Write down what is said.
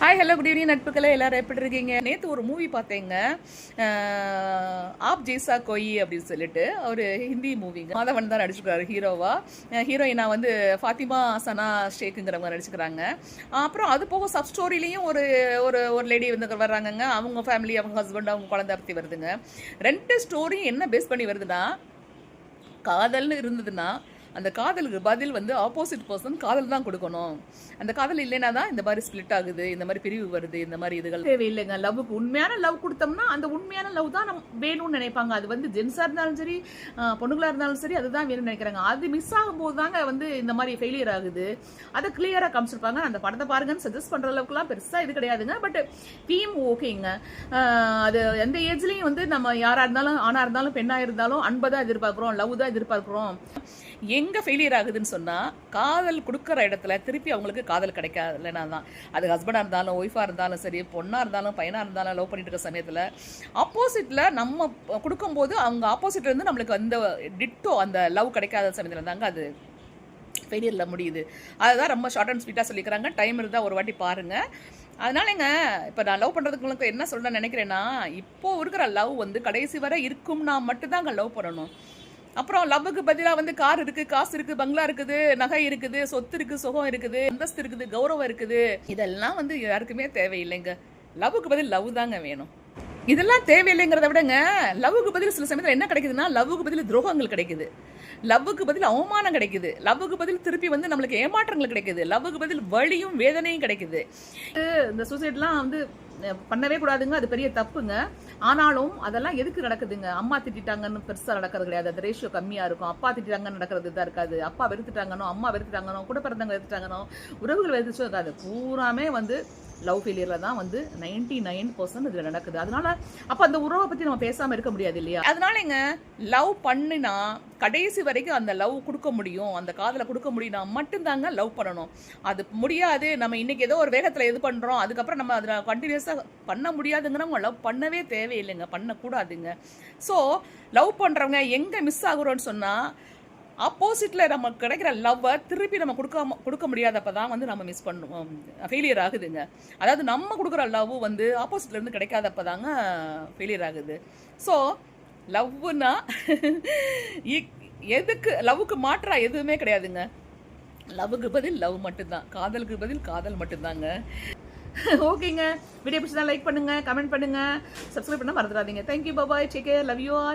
Hi hello good evening நட்புகளே எல்லாரும் எப்படி இருக்கீங்க? நேற்று ஒரு மூவி பார்த்தேங்க. ஆப் ஜெய்சா கொய் அப்படின்னு சொல்லிட்டு. ஒரு ஹிந்தி மூவிங்க மாதவன் தான் நடிச்சிருக்காரு ஹீரோவா ஹீரோயினா வந்து ஃபாத்திமா சனா ஷேக்குங்கிறவங்க நடிச்சுக்கிறாங்க அப்புறம் அது போக சப் ஸ்டோரிலையும் ஒரு ஒரு ஒரு லேடி வந்து வர்றாங்கங்க. அவங்க ஃபேமிலி அவங்க ஹஸ்பண்ட் அவங்க குழந்தை பற்றி வருதுங்க. ரெண்டு ஸ்டோரியும் என்ன பேஸ் பண்ணி வருதுன்னா காதல்னு இருந்ததுன்னா அந்த காதலுக்கு பதில் வந்து ஆப்போசிட் பர்சன் காதல் தான் கொடுக்கணும். அந்த காதல் இல்லைன்னா தான் இந்த மாதிரி ஸ்பிளிட் ஆகுது இந்த மாதிரி பிரிவு வருது இந்த மாதிரி இதுகள். தேவையில்லைங்க. லவ்வுக்கு உண்மையான லவ் கொடுத்தோம்னா அந்த உண்மையான லவ் தான் நம்ம வேணும்னு நினைப்பாங்க. அது வந்து ஜென்ஸாக இருந்தாலும் சரி பொண்ணுங்களாக இருந்தாலும் சரி அதுதான் வேணும்னு நினைக்கிறாங்க. அது மிஸ் ஆகும்போது தாங்க வந்து இந்த மாதிரி ஃபெயிலியர் ஆகுது. அதை கிளியராக காமிச்சிருப்பாங்க. அந்த படத்தை பாருங்கன்னு சஜஸ்ட் பண்ணுற அளவுக்குலாம் பெருசாக இது கிடையாதுங்க. பட் தீம் ஓகேங்க. அது எந்த ஏஜ்லேயும் வந்து நம்ம யாராக இருந்தாலும் ஆணாக இருந்தாலும் பெண்ணாக இருந்தாலும் அன்பை தான் எதிர்பார்க்குறோம் லவ் தான் எதிர்பார்க்குறோம். எங்க எங்கே ஃபெயிலியர் ஆகுதுன்னு சொன்னால் காதல் கொடுக்குற இடத்துல திருப்பி அவங்களுக்கு காதல் கிடைக்காதுலனா தான் அது ஹஸ்பண்டாக இருந்தாலும் ஒய்ஃபாக இருந்தாலும் சரி பொண்ணாக இருந்தாலும் பையனாக இருந்தாலும் லவ் பண்ணிட்டு இருக்க சமயத்தில் ஆப்போசிட்டில் நம்ம கொடுக்கும்போது அவங்க ஆப்போசிட்லேருந்து நம்மளுக்கு அந்த டிட்டோ அந்த லவ் கிடைக்காத சமயத்தில் தாங்க அது ஃபெயிலியரில் முடியுது. அதுதான் ரொம்ப ஷார்ட் அண்ட் ஸ்வீட்டாக சொல்லிக்கிறாங்க. டைம் இருந்தால் ஒரு வாட்டி பாருங்கள் அதனாலங்க இப்போ நான் லவ் பண்ணுறதுக்கு என்ன சொல்ல நினைக்கிறேன்னா இப்போ இருக்கிற லவ் வந்து கடைசி வரை இருக்கும்னா மட்டும்தாங்க லவ் பண்ணணும். அப்புறம் லவ்வுக்கு பதிலாக வந்து கார் இருக்கு காசு இருக்கு பங்களா இருக்குது நகை இருக்குது சொத்து இருக்கு சுகம் இருக்குது அந்தஸ்து இருக்குது கௌரவம் இருக்குது. இதெல்லாம் வந்து யாருக்குமே தேவையில்லைங்க. லவ்வுக்கு பதில் லவ் தாங்க வேணும். இதெல்லாம் தேவையில்லைங்கிறத விடங்க லவ்வுக்கு பதில் சில சமயத்தில் என்ன கிடைக்குதுன்னா லவ்வுக்கு பதில் துரோகங்கள் கிடைக்குது. லவ்வுக்கு பதில் அவமானம் கிடைக்குது. லவ்வுக்கு பதில் திருப்பி வந்து நம்மளுக்கு ஏமாற்றங்கள் கிடைக்குது. லவ்வுக்கு பதில் வழியும் வேதனையும் கிடைக்குது. இந்த சூசைட்லாம் வந்து பண்ணவே கூடாதுங்க. அது பெரிய தப்புங்க. ஆனாலும் அதெல்லாம் எதுக்கு நடக்குதுங்க? அம்மா திட்டிட்டாங்கன்னு பெருசாக நடக்கிறது கிடையாது. அந்த ரேஷியோ கம்மியாக இருக்கும். அப்பா திட்டாங்கன்னு நடக்கிறது தான் இருக்காது. அப்பா வெறுத்துட்டாங்கனோ அம்மா வெறுத்துட்டாங்கனோ கூட பிறந்தவங்க வெறுத்துட்டாங்கனோ உறவுகள் வெறுத்துச்சோ இருக்காது. பூராமே வந்து லவ் ஃபெயிலியரில் தான் வந்து நைன்டி நைன் பர்சன்ட் இதில் நடக்குது. அதனால அப்போ அந்த உறவை பற்றி நம்ம பேசாமல் இருக்க முடியாது இல்லையா? அதனால அதனாலங்க லவ் பண்ணினா கடைசி வரைக்கும் அந்த லவ் கொடுக்க முடியும். அந்த காதலை கொடுக்க முடியும்னா மட்டும்தாங்க லவ் பண்ணணும். அது முடியாது. நம்ம இன்னைக்கு ஏதோ ஒரு வேகத்தில் இது பண்ணுறோம் அதுக்கப்புறம் நம்ம அதில் கண்டினியூஸாக பண்ண முடியாதுங்கிறவங்க லவ் பண்ணவே தேவையில்லைங்க. பண்ணக்கூடாதுங்க. ஸோ லவ் பண்ணுறவங்க எங்கே மிஸ் ஆகுறோம்னு சொன்னால் ஆப்போசிட்டில் நம்ம கிடைக்கிற லவ்வை திருப்பி நம்ம கொடுக்காம கொடுக்க முடியாதப்ப தான் வந்து நம்ம மிஸ் பண்ணுவோம். ஃபெயிலியர் ஆகுதுங்க. அதாவது நம்ம கொடுக்குற லவ் வந்து ஆப்போசிட்லேருந்து கிடைக்காதப்ப தாங்க ஃபெயிலியர் ஆகுது. ஸோ லவ்னா? எதுக்கு லவ்வுக்கு மாற்றா எதுவுமே கிடையாதுங்க. லவ்வுக்கு பதில் லவ் மட்டும்தான். காதலுக்கு பதில் காதல் மட்டும்தாங்க. ஓகேங்க. வீடியோ பிடிச்சதா லைக் பண்ணுங்க கமெண்ட் பண்ணுங்க. சப்ஸ்கிரைப் பண்ண மறந்துடாதீங்க. Thank you bye bye take care love you all